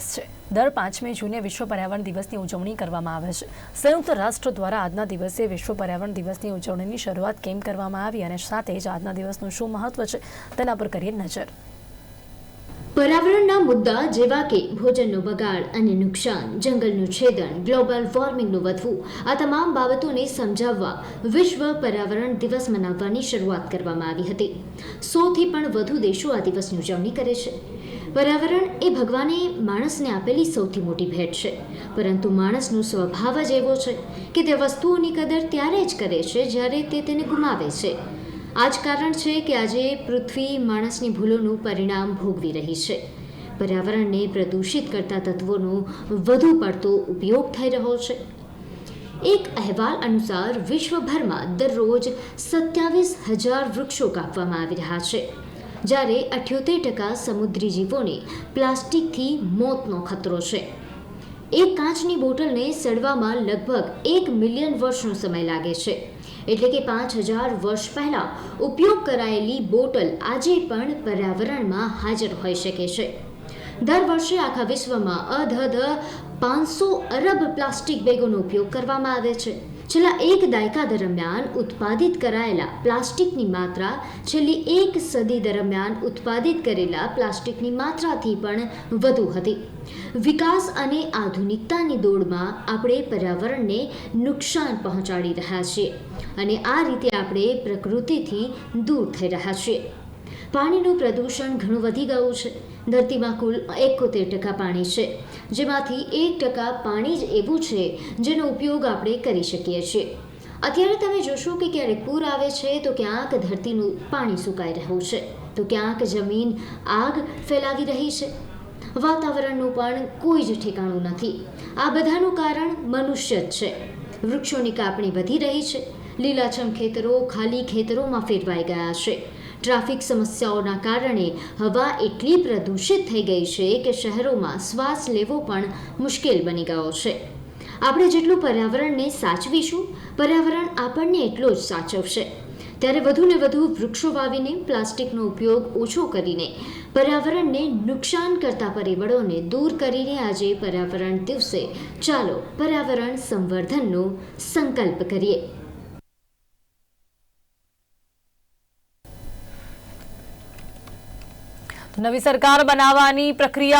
દિવસ છે. દર પાંચમી જૂને વિશ્વ પર્યાવરણ દિવસની ઉજવણી કરવામાં આવે છે. સંયુક્ત રાષ્ટ્ર દ્વારા આજના દિવસે વિશ્વ પર્યાવરણ દિવસની ઉજવણીની શરૂઆત કેમ કરવામાં આવી અને સાથે જ આજના દિવસનું શું મહત્વ છે, તેના પર કરીએ નજર. પર્યાવરણના મુદ્દા જેવા કે ભોજનનો બગાડ અને નુકસાન, જંગલનું છેદન, ગ્લોબલ વોર્મિંગનું વધવું, આ તમામ બાબતોને સમજાવવા વિશ્વ પર્યાવરણ દિવસ મનાવવાની શરૂઆત કરવામાં આવી હતી. સોથી પણ વધુ દેશો આ દિવસની ઉજવણી કરે છે. પર્યાવરણ એ ભગવાને માણસને આપેલી સૌથી મોટી ભેટ છે. પરંતુ માણસનો સ્વભાવ જ એવો છે કે તે વસ્તુઓની કદર ત્યારે જ કરે છે જ્યારે તે તેને ગુમાવે છે. આ જ કારણ છે કે આજે પૃથ્વી માણસની ભૂલોનું પરિણામ ભોગવી રહી છે. પર્યાવરણને પ્રદૂષિત કરતા તત્વોનો વધુ પડતો ઉપયોગ થઈ રહ્યો છે. એક અહેવાલ અનુસાર વિશ્વભરમાં દરરોજ સત્યાવીસ હજાર વૃક્ષો કાપવામાં આવી રહ્યા છે. જ્યારે અઠ્યોતેર ટકા સમુદ્રી જીવોને પ્લાસ્ટિકથી મોતનો ખતરો છે. એક કાચની બોટલને સડવામાં લગભગ એક મિલિયન વર્ષનો સમય લાગે છે. એટલે કે પાંચ હજાર વર્ષ પહેલાં ઉપયોગ કરાયેલી બોટલ આજે પણ પર્યાવરણમાં હાજર હોઈ શકે છે. દર વર્ષે આખા વિશ્વમાં અધધ પાંચસો અરબ પ્લાસ્ટિક બેગોનો ઉપયોગ કરવામાં આવે છે. છેલ્લા એક દાયકા દરમિયાન ઉત્પાદિત કરાયેલા પ્લાસ્ટિકની માત્રા છેલ્લી એક સદી દરમિયાન ઉત્પાદિત કરેલા પ્લાસ્ટિકની માત્રાથી પણ વધુ હતી. વિકાસ અને આધુનિકતાની દોડમાં આપણે પર્યાવરણને નુકસાન પહોંચાડી રહ્યા છીએ અને આ રીતે આપણે પ્રકૃતિથી દૂર થઈ રહ્યા છીએ. પાણીનું પ્રદૂષણ ઘણું વધી ગયું છે. ધરતીમાં કુલ એકોતેર ટકા પાણી છે, જેમાંથી એક ટકા પાણી જ એવું છે, જેનો ઉપયોગ આપણે કરી શકીએ છીએ. અત્યારે તમે જોશો કે ક્યારેક પૂર આવે છે, તો ક્યાંક ધરતીનું પાણી સુકાઈ રહ્યું છે, તો ક્યાંક જમીન આગ ફેલાવી રહી છે. વાતાવરણનું પણ કોઈ જ ઠેકાણું નથી. આ બધાનું કારણ મનુષ્ય જ છે. વૃક્ષોની કાપણી વધી રહી છે. લીલાછમ ખેતરો ખાલી ખેતરોમાં ફેરવાઈ ગયા છે. ટ્રાફિક સમસ્યાઓના કારણે હવા એટલી પ્રદૂષિત થઈ ગઈ છે કે શહેરોમાં શ્વાસ લેવો પણ મુશ્કેલ બની ગયો છે. આપણે જેટલું પર્યાવરણને સાચવીશું, પર્યાવરણ આપણને એટલો જ સાચવશે. ત્યારે વધુને વધુ વૃક્ષો વાવીને, પ્લાસ્ટિકનો ઉપયોગ ઓછો કરીને, પર્યાવરણને નુકસાન કરતા પરિબળોને દૂર કરીને આજે પર્યાવરણ દિવસે ચાલો પર્યાવરણ સંવર્ધનનો સંકલ્પ કરીએ. નવી સરકાર બનાવવાની પ્રક્રિયા